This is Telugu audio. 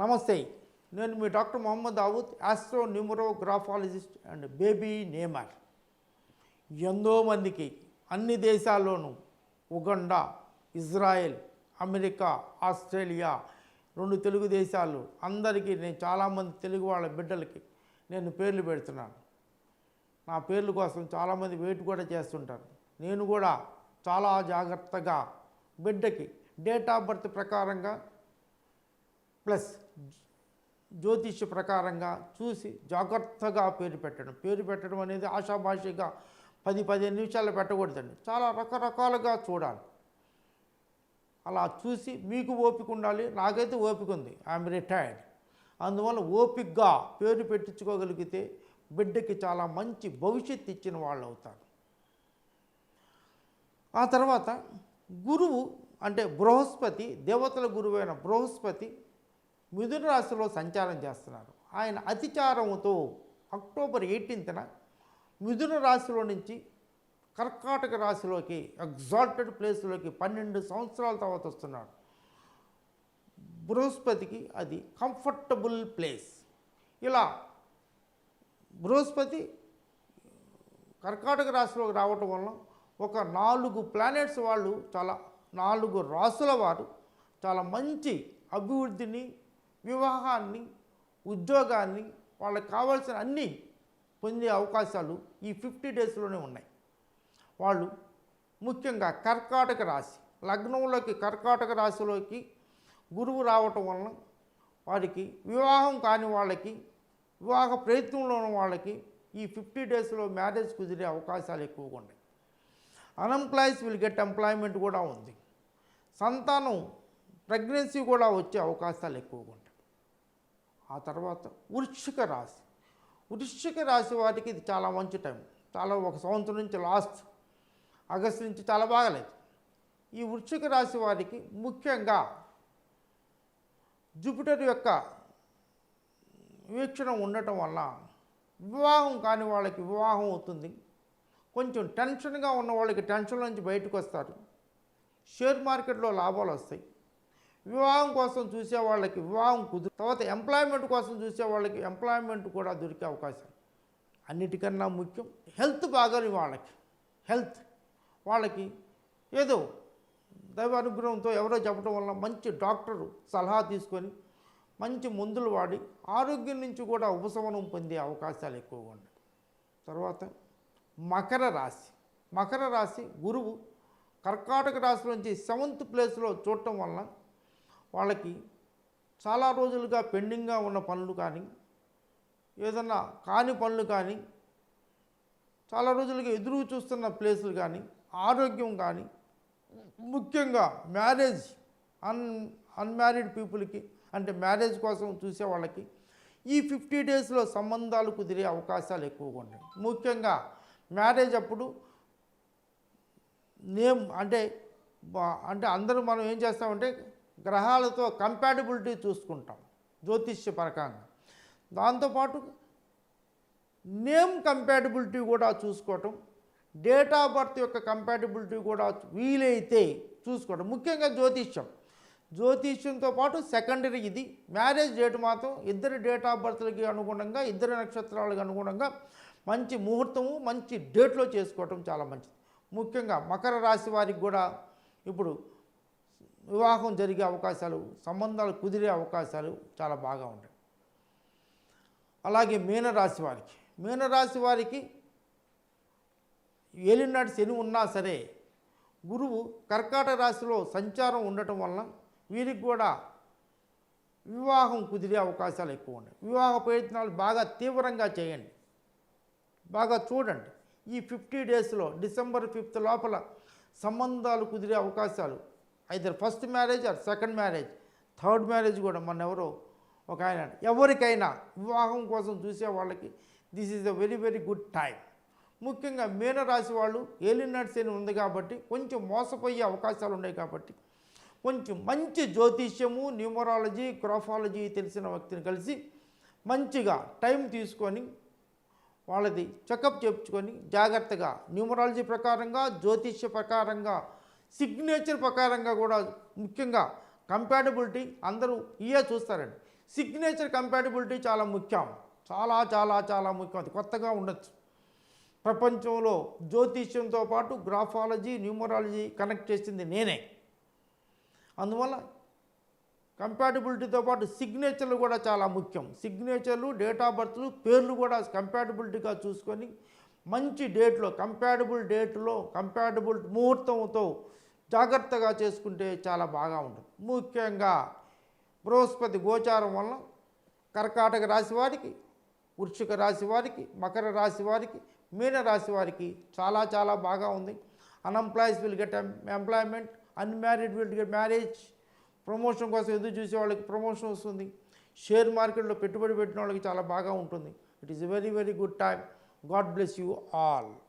నమస్తే నేను మీ doctor Mohammed Dawood astro numerographologist and baby namer. ఎంతో మందికి అన్ని దేశాల్లోనూ ఉగండా ఇజ్రాయెల్ అమెరికా ఆస్ట్రేలియా రెండు తెలుగు దేశాలు అందరికీ నేను చాలామంది తెలుగు వాళ్ళ బిడ్డలకి నేను పేర్లు పెడుతున్నాను. నా పేర్ల కోసం చాలామంది వెయిట్ కూడా చేస్తుంటారు. నేను కూడా చాలా జాగ్రత్తగా బిడ్డకి డేట్ ఆఫ్ బర్త్ ప్రకారంగా ప్లస్ జ్యోతిష్య ప్రకారంగా చూసి జాగ్రత్తగా పేరు పెట్టడం. పేరు పెట్టడం అనేది ఆషాభాషిగా పది పదిహేను నిమిషాలు పెట్టకూడదండి. చాలా రకరకాలుగా చూడాలి. అలా చూసి మీకు ఓపిక ఉండాలి. నాకైతే ఓపిక ఉంది. I'm retired. అందువల్ల ఓపికగా పేరు పెట్టించుకోగలిగితే బిడ్డకి చాలా మంచి భవిష్యత్తు ఇచ్చిన వాళ్ళు అవుతారు. ఆ తర్వాత గురువు అంటే బృహస్పతి దేవతల గురువైన బృహస్పతి మిథున రాశిలో సంచారం చేస్తున్నారు. ఆయన అతిచారంతో అక్టోబర్ ఎయిటీన్త్న మిథున రాశిలో నుంచి కర్కాటక రాశిలోకి ఎగ్జాల్టెడ్ ప్లేస్లోకి పన్నెండు సంవత్సరాల తర్వాత వస్తున్నాడు. బృహస్పతికి అది కంఫర్టబుల్ ప్లేస్. ఇలా బృహస్పతి కర్కాటక రాశిలోకి రావటం వలన ఒక నాలుగు ప్లానెట్స్ వాళ్ళు చాలా నాలుగు రాసుల వారు చాలా మంచి అభివృద్ధిని వివాహాన్ని ఉద్యోగాన్ని వాళ్ళకి కావాల్సిన అన్నీ పొందే అవకాశాలు ఈ ఫిఫ్టీ డేస్లోనే ఉన్నాయి. వాళ్ళు ముఖ్యంగా కర్కాటక రాశి లగ్నంలోకి కర్కాటక రాశిలోకి గురువు రావటం వలన వారికి వివాహం కాని వాళ్ళకి వివాహ ప్రయత్నంలో ఉన్న వాళ్ళకి ఈ ఫిఫ్టీ డేస్లో మ్యారేజ్ కుదిరే అవకాశాలు ఎక్కువగా ఉన్నాయి. అన్ఎంప్లాయీస్ విల్ గెట్ ఎంప్లాయ్మెంట్ కూడా ఉంది. సంతానం ప్రెగ్నెన్సీ కూడా వచ్చే అవకాశాలు ఎక్కువగా ఉన్నాయి. ఆ తర్వాత వృశ్చిక రాశి. వృశ్చిక రాశి వారికి ఇది చాలా మంచి టైం. చాలా ఒక సంవత్సరం నుంచి లాస్ట్. ఆగస్టు నుంచి చాలా బాగలేదు. ఈ వృశ్చిక రాశి వారికి ముఖ్యంగా జూపిటర్ యొక్క వీక్షణ ఉండటం వల్ల వివాహం కాని వాళ్ళకి వివాహం అవుతుంది. కొంచెం టెన్షన్గా ఉన్న వాళ్ళకి టెన్షన్ నుంచి బయటకు వస్తారు. షేర్ మార్కెట్లో లాభాలు వస్తాయి. వివాహం కోసం చూసే వాళ్ళకి వివాహం కుదురు తర్వాత ఎంప్లాయ్మెంట్ కోసం చూసే వాళ్ళకి ఎంప్లాయ్మెంట్ కూడా దొరికే అవకాశం. అన్నిటికన్నా ముఖ్యం హెల్త్ బాగాలి వాళ్ళకి. హెల్త్ వాళ్ళకి ఏదో దైవ అనుగ్రహంతో ఎవరో చెప్పడం వల్ల మంచి డాక్టరు సలహా తీసుకొని మంచి మందులు వాడి ఆరోగ్యం నుంచి కూడా ఉపశమనం పొందే అవకాశాలు ఎక్కువగా ఉన్నాయి. తర్వాత మకర రాశి. మకర రాశి గురువు కర్కాటక రాశి నుంచి సెవెంత్ ప్లేస్లో చూడటం వలన వాళ్ళకి చాలా రోజులుగా పెండింగ్గా ఉన్న పనులు కానీ ఏదన్నా కాని పనులు కానీ చాలా రోజులుగా ఎదురు చూస్తున్న ప్లేసులు కానీ ఆరోగ్యం కానీ ముఖ్యంగా మ్యారేజ్ అన్ అన్మ్యారీడ్ పీపుల్కి అంటే మ్యారేజ్ కోసం చూసే వాళ్ళకి ఈ ఫిఫ్టీ డేస్లో సంబంధాలు కుదిరే అవకాశాలు ఎక్కువగా ఉన్నాయి. ముఖ్యంగా మ్యారేజ్ అప్పుడు నేమ్ అంటే బా- అంటే అందరూ మనం ఏం చేస్తామంటే గ్రహాలతో కంపాటిబిలిటీ చూసుకుంటాం జ్యోతిష్య పరకంగా. దాంతోపాటు నేమ్ కంపాటిబిలిటీ కూడా చూసుకోవటం డేట్ ఆఫ్ బర్త్ యొక్క కంపాటిబిలిటీ కూడా వీలైతే చూసుకోవడం ముఖ్యంగా జ్యోతిష్యం. జ్యోతిష్యంతో పాటు సెకండరీ ఇది. మ్యారేజ్ డేట్ మాత్రం ఇద్దరి డేట్ ఆఫ్ బర్త్లకి అనుగుణంగా ఇద్దరి నక్షత్రాలకు అనుగుణంగా మంచి ముహూర్తము మంచి డేట్లో చేసుకోవటం చాలా మంచిది. ముఖ్యంగా మకర రాశి వారికి కూడా ఇప్పుడు వివాహం జరిగే అవకాశాలు సంబంధాలు కుదిరే అవకాశాలు చాలా బాగా ఉంటాయి. అలాగే మీనరాశి వారికి మీనరాశి వారికి ఏలినాటి శని ఉన్నా సరే గురువు కర్కాటక రాశిలో సంచారం ఉండటం వలన వీరికి కూడా వివాహం కుదిరే అవకాశాలు ఎక్కువ ఉన్నాయి. వివాహ ప్రయత్నాలు బాగా తీవ్రంగా చేయండి. బాగా చూడండి. ఈ ఫిఫ్టీ డేస్లో డిసెంబర్ ఫిఫ్త్ లోపల సంబంధాలు కుదిరే అవకాశాలు అయితే first marriage or second marriage third marriage కూడా మన ఎవరో ఒక ఆయన ఎవరికైనా వివాహం కోసం చూసే వాళ్ళకి this is a very very good time ముఖ్యంగా మీనరాశి వాళ్ళు ఏలినట్స్ అని ఉంది కాబట్టి కొంచెం మోసపోయే అవకాశాలు ఉన్నాయి కాబట్టి కొంచెం మంచి జ్యోతిష్యము న్యూమరాలజీ క్రోఫాలజీ తెలిసిన వ్యక్తిని కలిసి మంచిగా టైం తీసుకొని వాళ్ళది చెకప్ చేయించుకొని జాగ్రత్తగా న్యూమరాలజీ ప్రకారంగా జ్యోతిష్య ప్రకారంగా సిగ్నేచర్ ప్రకారంగా కూడా ముఖ్యంగా కంపాటబిలిటీ అందరూ ఇయే చూస్తారండి. సిగ్నేచర్ కంపాటబిలిటీ చాలా ముఖ్యం. చాలా చాలా చాలా ముఖ్యం. అది కొత్తగా ఉండొచ్చు. ప్రపంచంలో జ్యోతిష్యంతో పాటు గ్రాఫాలజీ న్యూమరాలజీ కనెక్ట్ చేసింది నేనే. అందువల్ల కంపాటబిలిటీతో పాటు సిగ్నేచర్లు కూడా చాలా ముఖ్యం. సిగ్నేచర్లు డేట్ ఆఫ్ బర్త్లు పేర్లు కూడా కంపాటబిలిటీగా చూసుకొని మంచి డేట్లో కంపాటబుల్ డేట్లో కంపాటబుల్ ముహూర్తంతో జాగ్రత్తగా చేసుకుంటే చాలా బాగా ఉంటుంది. ముఖ్యంగా బృహస్పతి గోచారం వలన కర్కాటక రాశి వారికి వృశ్చిక రాశి వారికి మకర రాశి వారికి మీన రాశి వారికి చాలా చాలా బాగా ఉంది. Unemployees will get employment unmarried will get marriage promotion కోసం ఎదురు చూసే వాళ్ళకి ప్రమోషన్ వస్తుంది. షేర్ మార్కెట్లో పెట్టుబడి పెట్టిన వాళ్ళకి చాలా బాగా ఉంటుంది. It is very very good time God bless you all.